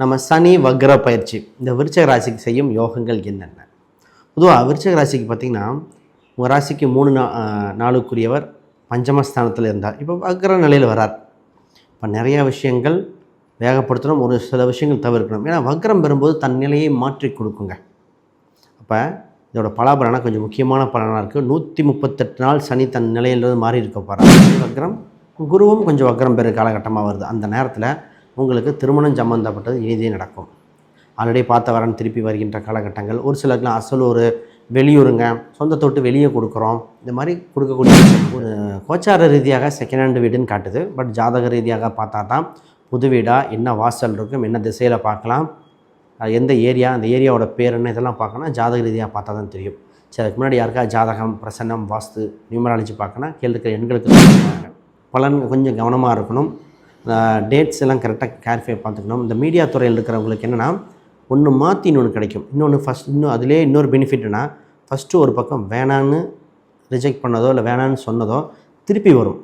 நம்ம சனி வக்ர பயிற்சி. இந்த விருச்சக ராசிக்கு செய்யும் யோகங்கள் என்னென்ன? பொதுவாக விருச்சக ராசிக்கு பார்த்திங்கன்னா உங்கள் ராசிக்கு மூணு நா நாளுக்குரியவர் பஞ்சமஸ்தானத்தில் இருந்தார். இப்போ வக்ர நிலையில் வரார். இப்போ நிறையா விஷயங்கள் வேகப்படுத்தணும். ஒரு சில விஷயங்கள் தவிர்க்கணும். ஏன்னா வக்ரம் பெறும்போது தன் நிலையை மாற்றி கொடுக்குங்க. அப்போ இதோட பலாபலனாக கொஞ்சம் முக்கியமான பலனாக இருக்குது நூற்றி முப்பத்தெட்டு நாள் சனி தன் நிலையிலிருந்து மாறி இருக்க போகிறார் வக்ரம் குருவும் கொஞ்சம் வக்ரம் பெறு காலகட்டமாக வருது. அந்த நேரத்தில் உங்களுக்கு திருமணம் சம்மந்தப்பட்டது இனிதே நடக்கும். ஆல்ரெடி பார்த்த வரன் திருப்பி வருகின்ற காலகட்டங்கள். ஒரு சிலருக்குலாம் அசல் ஒரு வெளியூருங்க. சொந்த தொட்டு வெளியே கொடுக்குறோம். இந்த மாதிரி கொடுக்கக்கூடிய ஒரு கோச்சார ரீதியாக செகண்ட் ஹேண்ட் வீடுன்னு காட்டுது. பட் ஜாதக ரீதியாக பார்த்தா தான் புது வீடாக என்ன வாசல் இருக்கும் என்ன திசையில் பார்க்கலாம் எந்த ஏரியா அந்த ஏரியாவோட பேர் என்ன இதெல்லாம் பார்க்கணும் ஜாதக ரீதியாக பார்த்தா தான் தெரியும். சரி அதுக்கு முன்னாடி யாருக்கா ஜாதகம் பிரசன்னம் வாஸ்து நியூமராலஜி பார்க்கணும் கேள்வி எண்களுக்கு பலன் கொஞ்சம் கவனமாக இருக்கணும். டேட்ஸ் எல்லாம் கரெக்டாக கேர்ஃபை பார்த்துக்கணும். இந்த மீடியா துறையில் இருக்கிறவங்களுக்கு என்னென்னா ஒன்று மாற்றி இன்னொன்று கிடைக்கும். இன்னொன்று ஃபஸ்ட் இன்னும் அதிலே இன்னொரு பெனிஃபிட்னா ஃபஸ்ட்டு ஒரு பக்கம் வேணான்னு ரிஜெக்ட் பண்ணதோ இல்லை வேணான்னு சொன்னதோ திருப்பி வரும்.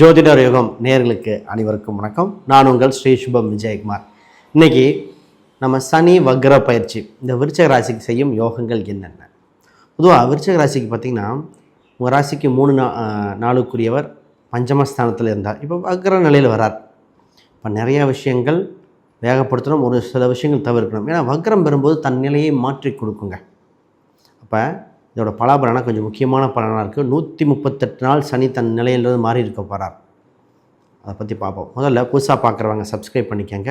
ஜோதிடர் யுகம் நேர்களுக்கு அனைவருக்கும் வணக்கம். நான் உங்கள் ஸ்ரீ சுபம் விஜயகுமார். இன்னைக்கு நம்ம சனி வக்ர பயிற்சி இந்த விருச்சக ராசிக்கு செய்யும் யோகங்கள் என்னென்ன? பொதுவாக விருச்சக ராசிக்கு பார்த்திங்கன்னா உங்கள் ராசிக்கு மூணு நா நாளுக்குரியவர் பஞ்சமஸ்தானத்தில் இருந்தார். இப்போ வக்ர நிலையில் வரார். இப்போ நிறையா விஷயங்கள் வேகப்படுத்தணும். ஒரு சில விஷயங்கள் தவிர்க்கணும். ஏன்னா வக்ரம் பெறும்போது தன் நிலையை மாற்றி கொடுக்குங்க. அப்போ இதோட பலாபலனா கொஞ்சம் முக்கியமான பலனாக இருக்குது நூற்றி முப்பத்தெட்டு நாள் சனி தன் நிலையிலிருந்து மாறி இருக்க போகிறார் அதை பற்றி பார்ப்போம் முதல்ல புதுசாக பார்க்குறவங்க சப்ஸ்கிரைப் பண்ணிக்கங்க.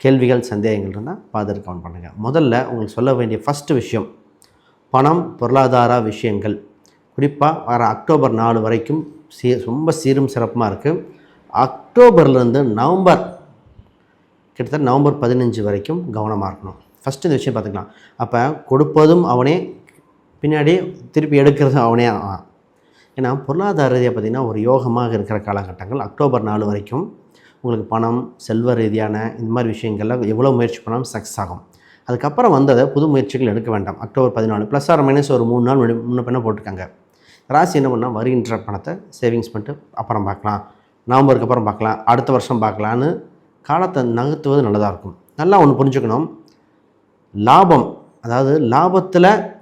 கேள்விகள் சந்தேகங்கள் இருந்தால் பார்த்துட்டு கவுண்ட் பண்ணுங்கள் முதல்ல உங்களுக்கு சொல்ல வேண்டிய ஃபஸ்ட்டு விஷயம் பணம் பொருளாதார விஷயங்கள். குறிப்பாக வர அக்டோபர் நாலு வரைக்கும் சீ ரொம்ப சீரும் சிறப்புமாக இருக்குது அக்டோபர்லேருந்து நவம்பர் கிட்டத்தட்ட நவம்பர் பதினஞ்சு வரைக்கும் கவனமாக இருக்கணும். ஃபஸ்ட்டு இந்த விஷயம் பார்த்துக்கலாம். அப்போ கொடுப்பதும் அவனே பின்னாடி திருப்பி எடுக்கிறதும் அவனே ஆ- ஏன்னா பொருளாதார ரீதியாக பார்த்திங்கன்னா ஒரு யோகமாக இருக்கிற காலகட்டங்கள் அக்டோபர் நாலு வரைக்கும் உங்களுக்கு பணம் செல்வ ரீதியான இந்த மாதிரி விஷயங்கள்லாம் எவ்வளோ முயற்சி பண்ணாலும் சக்ஸஸ் ஆகும். அதுக்கப்புறம் வந்ததை புது முயற்சிகள் எடுக்க வேண்டாம். அக்டோபர் பதினாலு ப்ளஸ் ஆர் மைனஸ் ஒரு மூணு நாள் முன்ன- முன்ன பின்ன போட்டிருக்காங்க. ராசி என்ன பண்ணால் வருகின்ற பணத்தை சேவிங்ஸ் பண்ணிட்டு அப்புறம் பார்க்கலாம். நவம்பருக்கு அப்புறம் பார்க்கலாம். அடுத்த வருஷம் பார்க்கலான்னு காலத்தை நகர்த்துவது நல்லதாக இருக்கும். நல்லா ஒன்று புரிஞ்சுக்கணும். லாபம் அதாவது லாபத்தில்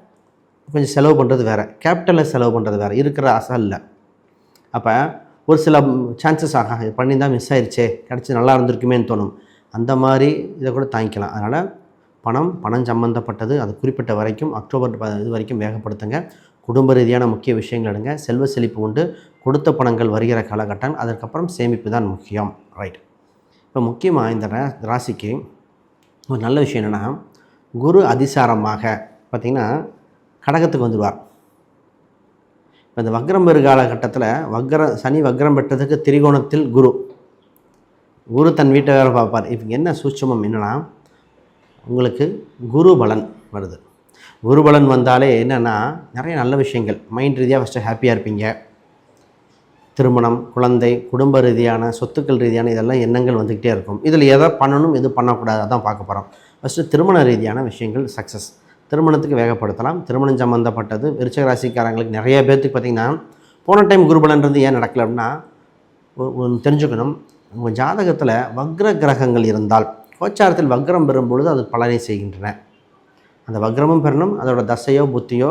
கொஞ்சம் செலவு பண்ணுறது வேறு. கேபிட்டலில் செலவு பண்ணுறது வேறு. இருக்கிற அசலில். அப்போ ஒரு சில சான்சஸ் ஆக இது தான் மிஸ் ஆயிடுச்சே கிடச்சி நல்லா இருந்திருக்குமேன்னு தோணும். அந்த மாதிரி இதை கூட தாங்கிக்கலாம். அதனால் பணம் பணம் சம்மந்தப்பட்டது அது குறிப்பிட்ட வரைக்கும் அக்டோபர் இது வரைக்கும் வேகப்படுத்துங்க. குடும்ப ரீதியான முக்கிய விஷயங்கள் எடுங்க. செல்வ செழிப்பு உண்டு. கொடுத்த பணங்கள் வருகிற காலகட்டம் அதற்கப்புறம் சேமிப்பு தான் முக்கியம். ரைட் இப்போ முக்கியமாக இந்த ராசிக்கு ஒரு நல்ல விஷயம் என்னென்னா குரு அதிசாரமாக பார்த்திங்கன்னா கடகத்துக்கு வந்துடுவார். இப்போ இந்த வக்ரம் பெரு காலகட்டத்தில் வக்ர சனி வக்ரம் பெற்றதுக்கு திரிகோணத்தில் குரு. குரு தன் வீட்டை வேறு பார்ப்பார். இப்போ என்ன சூட்சமம் என்னென்னா உங்களுக்கு குரு பலன் வருது. குரு பலன் வந்தாலே என்னென்னா நிறைய நல்ல விஷயங்கள். மைண்ட் ரீதியாக ஃபஸ்ட்டு ஹாப்பியாக இருப்பீங்க. திருமணம் குழந்தை குடும்ப ரீதியான சொத்துக்கள் ரீதியான இதெல்லாம் எண்ணங்கள் வந்துக்கிட்டே இருக்கும். இதில் எதை பண்ணணும் எது பண்ணக்கூடாது அதான் பார்க்க போகிறோம் ஃபஸ்ட்டு திருமண ரீதியான விஷயங்கள் சக்ஸஸ் திருமணத்துக்கு வேகப்படுத்தலாம். திருமணம் சம்மந்தப்பட்டது விருச்சக ராசிக்காரங்களுக்கு நிறைய பேர்த்துக்கு பார்த்திங்கன்னா போன டைம் குருபலன்றது ஏன் நடக்கல அப்படின்னா தெரிஞ்சுக்கணும். உங்கள் ஜாதகத்தில் வக்ர கிரகங்கள் இருந்தால் கோச்சாரத்தில் வக்ரம் பெறும் பொழுது அது பலனை செய்கின்றன. அந்த வக்ரமும் பெறணும். அதோட தசையோ புத்தியோ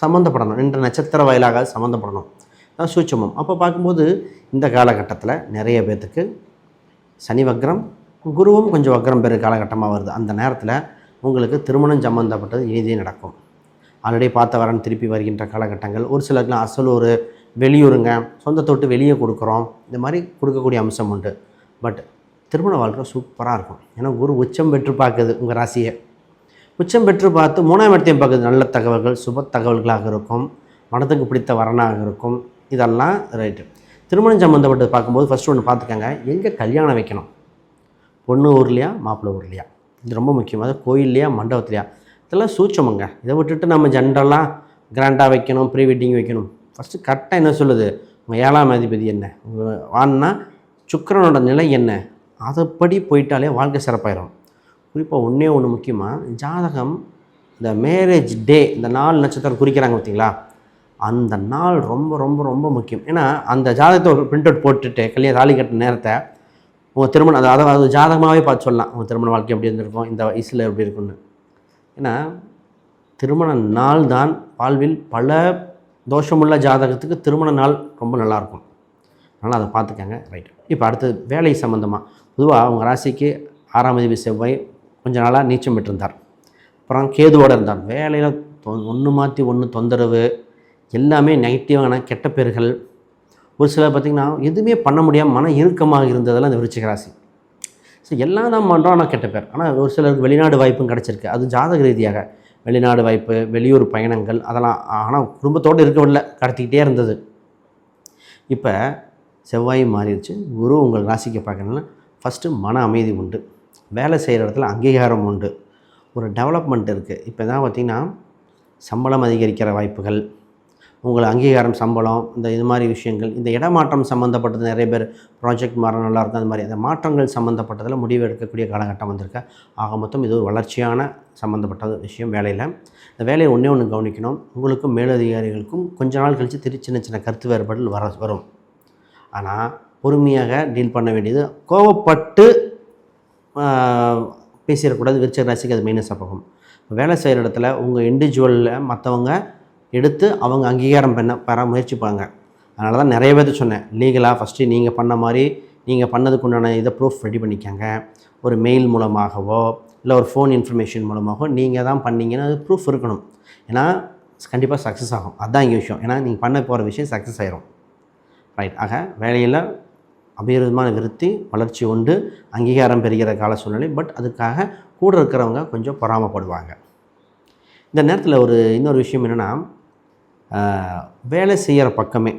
சம்மந்தப்படணும் நின்ற நட்சத்திர வயலாக சம்மந்தப்படணும் அதான் சூட்சமம். அப்போ பார்க்கும்போது இந்த காலகட்டத்தில் நிறைய பேர்த்துக்கு சனி வக்ரம் குருவும் கொஞ்சம் வக்ரம் பெறு காலகட்டமாக வருது. அந்த நேரத்தில் உங்களுக்கு திருமணம் சம்மந்தப்பட்டது இனிதே நடக்கும். ஆல்ரெடி பார்த்த வரன் திருப்பி வருகின்ற காலகட்டங்கள். ஒரு சிலருக்குலாம் அசல் ஒரு வெளியூருங்க. சொந்தத்தொட்டு வெளியே கொடுக்குறோம். இந்த மாதிரி கொடுக்கக்கூடிய அம்சம் உண்டு. பட் திருமண வாழ்க்கை சூப்பராக இருக்கும். ஏன்னா குரு உச்சம் பெற்று பார்க்குது உங்கள் ராசியை. உச்சம் பெற்று பார்த்து மூணாம் இடத்தையும் பார்க்குது. நல்ல தகவல்கள் சுப தகவல்களாக இருக்கும். மனத்துக்கு பிடித்த வரனாக இருக்கும். இதெல்லாம் ரைட்டு திருமணம் சம்மந்தப்பட்டது பார்க்கும்போது ஃபஸ்ட்டு ஒன்று பார்த்துக்கங்க. எங்கே கல்யாணம் வைக்கணும்? பொண்ணு ஊர்லையா மாப்பிள்ளை ஊர்லையா? இது ரொம்ப முக்கியம். அதாவது கோயில்லையா மண்டபத்துலையா? இதெல்லாம் சூட்சமங்க. இதை விட்டுட்டு நம்ம ஜென்ரலாக கிராண்டாக வைக்கணும் ப்ரீ வெட்டிங் வைக்கணும். ஃபஸ்ட்டு கரெக்டாக என்ன சொல்லுது? உங்கள் ஏழாம் அதிபதி என்ன? வான்னா சுக்கரனோட நிலை என்ன? அதைப்படி போயிட்டாலே வாழ்க்கை சிறப்பாயிடும் குறிப்பாக ஒன்றே ஒன்று முக்கியமாக ஜாதகம் இந்த மேரேஜ் டே இந்த நாள் நட்சத்திரம் குறிக்கிறாங்க பார்த்தீங்களா? அந்த நாள் ரொம்ப ரொம்ப ரொம்ப முக்கியம். ஏன்னா அந்த ஜாதகத்தை ஒரு பிரிண்ட் அவுட் போட்டுட்டு கல்யாணம் தாலி கட்டின நேரத்தை உங்கள் திருமணம் அது அதாவது ஜாதகமாகவே பார்த்து சொல்லலாம். உங்கள் திருமண வாழ்க்கை எப்படி இருந்திருக்கும் இந்த வயசில் எப்படி இருக்குன்னு ஏன்னா திருமண நாள் தான் வாழ்வில் பல தோஷமுள்ள ஜாதகத்துக்கு திருமண நாள் ரொம்ப நல்லாயிருக்கும். அதனால் அதை பார்த்துக்கங்க. ரைட் இப்போ அடுத்தது வேலை சம்மந்தமாக பொதுவாக அவங்க ராசிக்கு ஆறாம் அதிபதி செவ்வாய் கொஞ்ச நாளாக நீச்சம் பெற்றிருந்தார். அப்புறம் கேதுவோடு இருந்தார். வேலையில் ஒன்று மாற்றி ஒன்று தொந்தரவு எல்லாமே நெகட்டிவான கெட்ட பேர்கள் ஒரு சிலர் பார்த்திங்கன்னா எதுவுமே பண்ண முடியாமல் மன இறுக்கமாக இருந்ததெல்லாம் இந்த விருச்சிக ராசி. ஸோ எல்லாம் தான் பண்ணுறோம் ஆனால் கெட்ட பேர். ஆனால் ஒரு சிலருக்கு வெளிநாடு வாய்ப்பும் கிடச்சிருக்கு. அது ஜாதக ரீதியாக. வெளிநாடு வாய்ப்பு வெளியூர் பயணங்கள் அதெல்லாம் ஆனால் குடும்பத்தோடு இருக்கவில்லை கடத்திக்கிட்டே இருந்தது. இப்போ செவ்வாய் மாறிடுச்சு. குரு உங்கள் ராசிக்கு பார்க்கணுன்னா ஃபஸ்ட்டு மன அமைதி உண்டு. வேலை செய்கிற இடத்துல அங்கீகாரம் உண்டு. ஒரு டெவலப்மெண்ட் இருக்குது இப்போ தான் பார்த்திங்கன்னா சம்பளம் அதிகரிக்கிற வாய்ப்புகள் உங்களை அங்கீகாரம் சம்பளம் இந்த இது மாதிரி விஷயங்கள் இந்த இடமாற்றம் சம்மந்தப்பட்டது நிறைய பேர் ப்ராஜெக்ட் மாற நல்லாயிருக்கும் அது மாதிரி அந்த மாற்றங்கள் சம்மந்தப்பட்டதில் முடிவு எடுக்கக்கூடிய காலகட்டம் வந்திருக்கு. ஆக மொத்தம் இது ஒரு வளர்ச்சியான சம்மந்தப்பட்ட விஷயம் வேலையில் இந்த வேலையை ஒன்றே ஒன்று கவனிக்கணும். உங்களுக்கும் மேலதிகாரிகளுக்கும் கொஞ்ச நாள் கழித்து திரு சின்ன சின்ன கருத்து வேறுபாடுகள் வர வரும். ஆனால் பொறுமையாக டீல் பண்ண வேண்டியது கோவப்பட்டு பேசிடக்கூடாது. விருச்சக ராசிக்கு அது மைனஸாக போகும். வேலை செய்கிற இடத்துல உங்கள் இண்டிவிஜுவலில் மற்றவங்க எடுத்து அவங்க அங்கீகாரம் பண்ண பெற முயற்சிப்பாங்க. அதனால தான் நிறைய பேர்த்து சொன்னேன் லீகலாக ஃபஸ்ட்டு நீங்கள் பண்ண மாதிரி நீங்கள் பண்ணதுக்கு உண்டான இதை ப்ரூஃப் ரெடி பண்ணிக்கங்க. ஒரு மெயில் மூலமாகவோ இல்லை ஒரு ஃபோன் இன்ஃபர்மேஷன் மூலமாகவோ நீங்கள் தான் பண்ணீங்கன்னா அது ப்ரூஃப் இருக்கணும். ஏன்னா கண்டிப்பாக சக்ஸஸ் ஆகும். அதுதான் இங்கே விஷயம். ஏன்னா நீங்கள் பண்ண போகிற விஷயம் சக்ஸஸ் ஆயிரும். ரைட் ஆக வேலையில் அபிரதமான விருத்தி வளர்ச்சி உண்டு அங்கீகாரம் பெறுகிற கால சூழ்நிலை பட் அதுக்காக கூட இருக்கிறவங்க கொஞ்சம் பொறாமப்படுவாங்க. இந்த நேரத்தில் ஒரு இன்னொரு விஷயம் என்னென்னா வேலை செய்கிற பக்கமே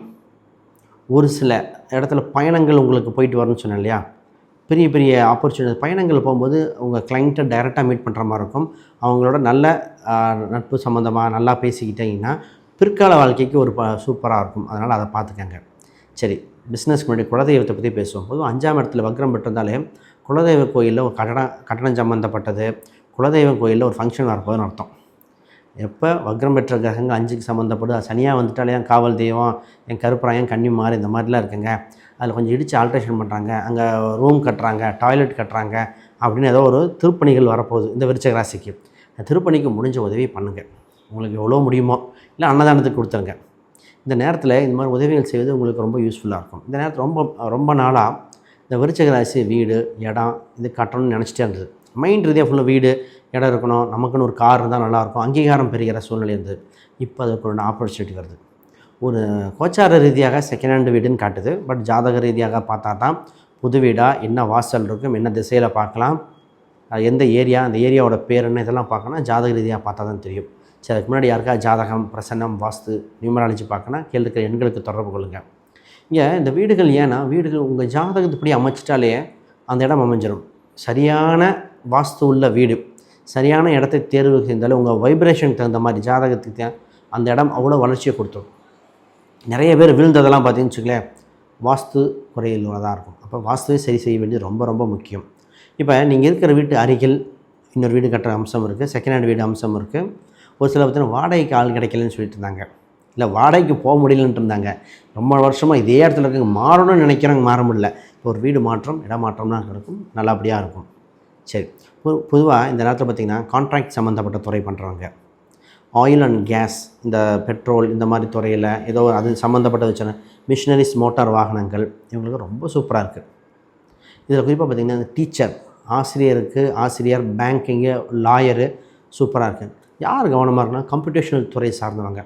ஒரு சில இடத்துல பயணங்கள் உங்களுக்கு போயிட்டு வரணும்னு சொன்னேன் இல்லையா? பெரிய பெரிய ஆப்பர்ச்சுனிட்டி பயணங்கள் போகும்போது உங்கள் கிளைண்ட்டை டைரெக்டாக மீட் பண்ணுற மாதிரி இருக்கும். அவங்களோட நல்ல நட்பு சம்மந்தமாக நல்லா பேசிக்கிட்டீங்கன்னா பிற்கால வாழ்க்கைக்கு ஒரு ப சூப்பராக இருக்கும். அதனால் அதை பார்த்துக்கங்க. சரி பிஸ்னஸ்க்கு முன்னாடி குலதெய்வத்தை பற்றி பேசுவோம். பொதுவாக அஞ்சாம் இடத்துல வக்ரம் பெற்றிருந்தாலே குலதெய்வ கோயிலில் ஒரு கட்டணம் கட்டணம் சம்மந்தப்பட்டது குலதெய்வ கோயிலில் ஒரு ஃபங்க்ஷன் வரப்போதுன்னு அர்த்தம். எப்போ வக்ரம் பெற்ற கிரகங்கள் அஞ்சுக்கு சம்மந்தப்படும் சனியாக வந்துட்டாலே என் காவல் தெய்வம் என் கருப்பராயம் கன்னிமார் இந்த மாதிரிலாம் இருக்குங்க. அதில் கொஞ்சம் இடித்து ஆல்ட்ரேஷன் பண்ணுறாங்க அங்கே ரூம் கட்டுறாங்க டாய்லெட் கட்டுறாங்க அப்படின்னு ஏதோ ஒரு திருப்பணிகள் வரப்போகுது இந்த விருச்சக ராசிக்கு. திருப்பணிக்கு முடிஞ்ச உதவி பண்ணுங்கள் உங்களுக்கு எவ்வளோ முடியுமோ இல்லை அன்னதானத்துக்கு கொடுத்துருங்க. இந்த நேரத்தில் இந்த மாதிரி உதவிகள் செய்வது உங்களுக்கு ரொம்ப யூஸ்ஃபுல்லாக இருக்கும். இந்த நேரத்தில் ரொம்ப ரொம்ப நாளாக இந்த விருச்சக ராசி வீடு இடம் இது கட்டணும்னு நினச்சிட்டே இருந்தது. மைண்ட் ரீதியாக ஃபுல்லாக வீடு இடம் இருக்கணும். நமக்குன்னு ஒரு கார் இருந்தால் நல்லாயிருக்கும். அங்கீகாரம் பெறுகிற சூழ்நிலை இருந்தது இப்போ அதுக்கு ஒரு ஆப்பர்ச்சுனிட்டி வருது. ஒரு கோச்சார ரீதியாக செகண்ட் ஹேண்டு வீடுன்னு காட்டுது. பட் ஜாதக ரீதியாக பார்த்தா தான் புது வீடாக என்ன வாசல் இருக்கும் என்ன திசையில் பார்க்கலாம் அது எந்த ஏரியா அந்த ஏரியாவோட பேர் என்ன இதெல்லாம் பார்க்கணும் ஜாதக ரீதியாக பார்த்தா தான் தெரியும். சரி அதுக்கு முன்னாடி யாருக்கா ஜாதகம் பிரசன்னம் வாஸ்து நியூமராலஜி பார்க்கணும் கீழே இருக்கிற எண்களுக்கு தொடர்பு கொள்ளுங்கள் இங்கே இந்த வீடுகள் ஏன்னா வீடுகள் உங்கள் ஜாதகத்துப்படி அமைச்சிட்டாலே அந்த இடம் அமைஞ்சிடும் சரியான வாஸ்து உள்ள வீடு. சரியான இடத்தை தேர்வு செய்தாலே உங்கள் வைப்ரேஷனுக்கு தகுந்த மாதிரி ஜாதகத்துக்கு அந்த இடம் அவ்வளோ வளர்ச்சியை கொடுத்துரும். நிறைய பேர் விழுந்ததெல்லாம் பார்த்தீங்கன்னு வச்சுக்கலேன் வாஸ்து குறையில் உள்ளதாக இருக்கும். அப்போ வாஸ்துவை சரி செய்ய வேண்டியது ரொம்ப ரொம்ப முக்கியம். இப்போ நீங்கள் இருக்கிற வீட்டு அருகில் இன்னொரு வீடு கட்டுற அம்சம் இருக்குது செகண்ட் ஹேண்ட் வீடு அம்சம் இருக்குது ஒரு சில பார்த்தீங்கன்னா வாடகைக்கு ஆள் கிடைக்கலன்னு சொல்லிட்டு இருந்தாங்க. இல்லை வாடகைக்கு போக முடியலன்ட்டு இருந்தாங்க. ரொம்ப வருஷமாக இதே இடத்துல இருக்க மாறணும்னு நினைக்கிறவங்க மாற முடியல. ஒரு வீடு மாற்றம் இடமாற்றம்லாம் இருக்கும் நல்லபடியாக இருக்கும். சரி. பொதுவாக இந்த நேரத்தில் பார்த்திங்கன்னா கான்ட்ராக்ட் சம்மந்தப்பட்ட துறை பண்ணுறவங்க ஆயில் அண்ட் கேஸ் இந்த பெட்ரோல் இந்த மாதிரி துறையில் ஏதோ அது சம்மந்தப்பட்ட வச்சுன மிஷினரிஸ் மோட்டார் வாகனங்கள் இவங்களுக்கு ரொம்ப சூப்பராக இருக்குது இதில் குறிப்பாக பார்த்திங்கன்னா இந்த டீச்சர் ஆசிரியருக்கு ஆசிரியர் பேங்கிங்கு லாயரு சூப்பராக இருக்குது யார் கவனமாக இருக்குன்னா கம்ப்யூட்டேஷனல் துறை சார்ந்தவங்க.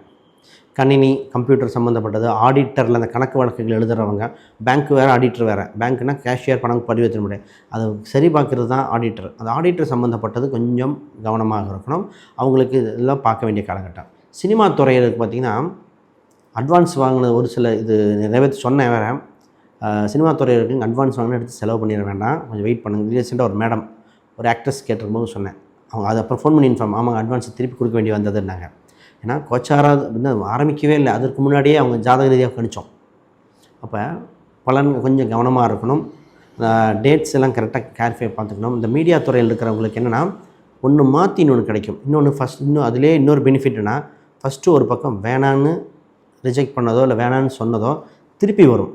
கணினி கம்ப்யூட்டர் சம்மந்தப்பட்டது ஆடிட்டரில் அந்த கணக்கு வழக்குகள் எழுதுறவங்க பேங்க் வேறு ஆடிட்டர் வேறு. பேங்க்னா கேஷியர் பணம் பதிவேற்ற முடியாது. அதை சரி பார்க்குறது தான் ஆடிட்டர் அந்த ஆடிட்டர் சம்மந்தப்பட்டது கொஞ்சம் கவனமாக இருக்கணும். அவங்களுக்கு இதெல்லாம் பார்க்க வேண்டிய காலகட்டம். சினிமா துறையிலுக்கு பார்த்திங்கன்னா அட்வான்ஸ் வாங்கின ஒரு சில இது நிறைய சொன்னேன் வேறு. சினிமா துறையில் அட்வான்ஸ் வாங்கினா எடுத்து செலவு பண்ணிட வேண்டாம். கொஞ்சம் வெயிட் பண்ணுங்க. ரீசெண்டாக ஒரு மேடம் ஒரு ஆக்ட்ரஸ் கேட்டிருக்கும்போது சொன்னேன். அவங்க அது அப்புறம் ஃபோன் பண்ணி இன்ஃபார்ம் ஆமாங்க அட்வான்ஸ் திருப்பி கொடுக்க வேண்டி வந்ததுன்னாங்க. ஏன்னா கோச்சாரா வந்து ஆரம்பிக்கவே இல்லை. அதற்கு முன்னாடியே அவங்க ஜாதக ரீதியாக கணிச்சோம். அப்போ பலன் கொஞ்சம் கவனமாக இருக்கணும். டேட்ஸ் எல்லாம் கரெக்டாக கேர்ஃபை பார்த்துக்கணும். இந்த மீடியா துறையில் இருக்கிறவங்களுக்கு என்னென்னா ஒன்று மாற்றி இன்னொன்று கிடைக்கும். இன்னொன்று ஃபஸ்ட் இன்னும் அதிலே இன்னொரு பெனிஃபிட்னா ஃபஸ்ட்டு ஒரு பக்கம் வேணான்னு ரிஜெக்ட் பண்ணதோ இல்லை வேணான்னு சொன்னதோ திருப்பி வரும்.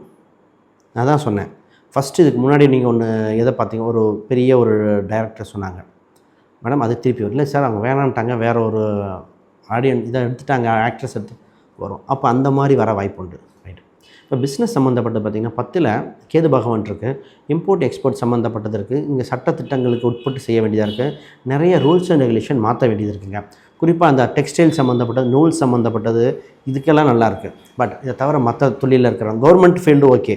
நான் தான் சொன்னேன். ஃபஸ்ட்டு இதுக்கு முன்னாடி நீங்கள் ஒன்று எதை பார்த்தீங்க? ஒரு பெரிய ஒரு டைரக்டர் சொன்னாங்க. மேடம் அது திருப்பி வரும். இல்லை சார் அவங்க வேணான்ட்டாங்க. வேறு ஒரு ஆடியன்ஸ் இதை எடுத்துட்டாங்க ஆக்ட்ரஸ் எடுத்து வரும். அப்போ அந்த மாதிரி வர வாய்ப்பு உண்டு ரைட் இப்போ பிஸ்னஸ் சம்மந்தப்பட்ட பார்த்திங்கன்னா பத்தில் கேது பகவான் இருக்குது இம்போர்ட் எக்ஸ்போர்ட் சம்மந்தப்பட்டது இருக்குது இங்கே சட்டத்திட்டங்களுக்கு உட்பட்டு செய்ய வேண்டியதாக இருக்குது நிறைய ரூல்ஸ் அண்ட் ரெகுலேஷன் மாற்ற வேண்டியது இருக்குங்க. குறிப்பாக அந்த டெக்ஸ்டைல் சம்மந்தப்பட்டது நூல் சம்மந்தப்பட்டது இதுக்கெல்லாம் நல்லாயிருக்கு பட் இதை தவிர மற்ற தொழிலில் இருக்கிறவங்க கவர்மெண்ட் ஃபீல்டு ஓகே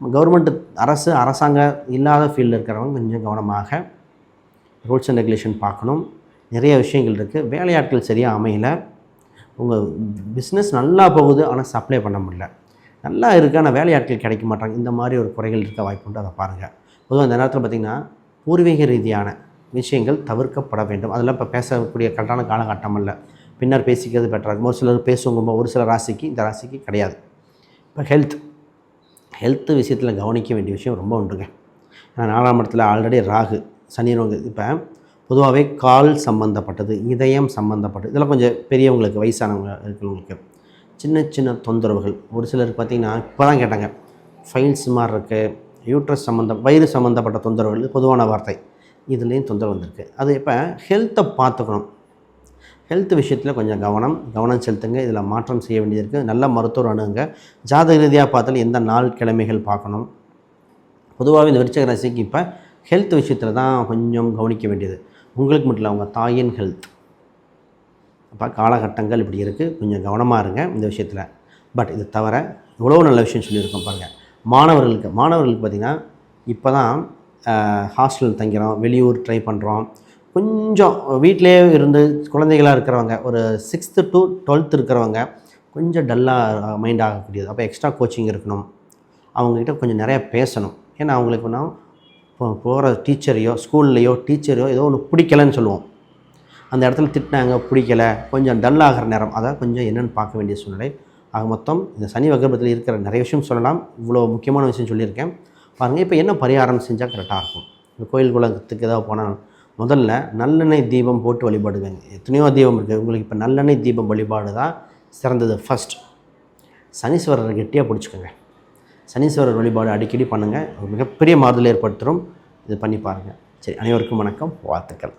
கவர்மெண்ட் அரசு அரசாங்கம் இல்லாத ஃபீல்டில் இருக்கிறவங்க கொஞ்சம் கவனமாக ரூல்ஸ் அண்ட் ரெகுலேஷன் பார்க்கணும். நிறைய விஷயங்கள் இருக்குது வேலையாட்கள் சரியாக அமையல. உங்கள் பிஸ்னஸ் நல்லா போகுது ஆனால் சப்ளை பண்ண முடியல. நல்லா இருக்குது ஆனால் வேலையாட்கள் கிடைக்க மாட்டாங்க. இந்த மாதிரி ஒரு குறைகள் இருக்க வாய்ப்புண்டு அதை பாருங்கள் பொதுவாக இந்த நேரத்தில் பார்த்திங்கன்னா பூர்வீக ரீதியான விஷயங்கள் தவிர்க்கப்பட வேண்டும். அதெல்லாம் இப்போ பேசக்கூடிய கரெக்டான காலகட்டம் இல்லை பின்னர் பேசிக்கிறது பெட்டராக இருக்கும். ஒரு சிலர் பேசுவோங்க ஒரு சில ராசிக்கு இந்த ராசிக்கு கிடையாது. இப்போ ஹெல்த் ஹெல்த்து விஷயத்தில் கவனிக்க வேண்டிய விஷயம் ரொம்ப உண்டுங்க. ஏன்னா நாலாம் இடத்துல ஆல்ரெடி ராகு சனி இப்போ பொதுவாகவே கால் சம்மந்தப்பட்டது இதயம் சம்மந்தப்பட்டது இதெல்லாம் கொஞ்சம் பெரியவங்களுக்கு வயசானவங்க இருக்கிறவங்களுக்கு. சின்ன சின்ன தொந்தரவுகள். ஒரு சிலருக்கு பார்த்திங்கன்னா இப்போ தான் கேட்டாங்க ஃபைல்ஸ் மாதிரி இருக்குது யூட்ரஸ் சம்மந்தம் வயிறு சம்மந்தப்பட்ட தொந்தரவுகள் பொதுவான வார்த்தை. இதுலேயும் தொந்தரவு வந்திருக்கு. அது இப்போ ஹெல்த்தை பார்த்துக்கணும். ஹெல்த் விஷயத்தில் கொஞ்சம் கவனம் கவனம் செலுத்துங்க. இதில் மாற்றம் செய்ய வேண்டியது இருக்குது நல்ல மருத்துவர் அணுகுங்க. ஜாதக ரீதியாக பார்த்தாலும் எந்த நாள் கிழமைகள் பார்க்கணும். பொதுவாகவே இந்த விருச்சக ராசிக்கு இப்போ ஹெல்த் விஷயத்தில் தான் கொஞ்சம் கவனிக்க வேண்டியது. உங்களுக்கு மட்டும் இல்லை அவங்க தாயின் ஹெல்த் அப்போ காலகட்டங்கள் இப்படி இருக்குது கொஞ்சம் கவனமாக இருங்க இந்த விஷயத்தில். பட் இது தவிர இவ்வளோ நல்ல விஷயம் சொல்லியிருக்கோம் பாருங்கள் மாணவர்களுக்கு மாணவர்களுக்கு பார்த்திங்கன்னா இப்போ தான் ஹாஸ்டல் தங்கிறோம் வெளியூர் ட்ரை பண்ணுறோம் கொஞ்சம் வீட்டிலே இருந்து குழந்தைகளாக இருக்கிறவங்க ஒரு சிக்ஸ்த்து டு டுவெல்த் இருக்கிறவங்க கொஞ்சம் டல்லாக மைண்ட் ஆகக்கூடியது. அப்போ எக்ஸ்ட்ரா கோச்சிங் இருக்கணும். அவங்கக்கிட்ட கொஞ்சம் நிறையா பேசணும். ஏன்னா அவங்களுக்கு நான் போகிற டீச்சரையோ ஸ்கூல்லையோ டீச்சரையோ ஏதோ ஒன்று பிடிக்கலன்னு சொல்லுவோம். அந்த இடத்துல திட்டினாங்க பிடிக்கல கொஞ்சம் டல் ஆகிற நேரம். அதான் கொஞ்சம் என்னென்னு பார்க்க வேண்டிய சூழ்நிலை. ஆக மொத்தம் இந்த சனி வகபத்தில் இருக்கிற நிறைய விஷயம் சொல்லலாம். இவ்வளோ முக்கியமான விஷயம் சொல்லியிருக்கேன். பாருங்கள் இப்போ என்ன பரிகாரம் செஞ்சால் கரெக்டாக இருக்கும்? இந்த கோயில் குளத்துக்கு ஏதாவது போனால் முதல்ல நல்லெண்ணெய் தீபம் போட்டு வழிபாடுங்க எத்தனையோ தீபம் இருக்குது உங்களுக்கு இப்போ நல்லெண்ணெய் தீபம் வழிபாடு தான் சிறந்தது. ஃபஸ்ட் சனீஸ்வரரை கெட்டியாக பிடிச்சிக்கோங்க. சனீஸ்வரர் வழிபாடு அடிக்கடி பண்ணுங்கள் ஒரு மிகப்பெரிய மாறுதல் ஏற்படுத்துகிறோம் இது பண்ணி பாருங்கள் சரி அனைவருக்கும் வணக்கம். வாழ்த்துக்கள்.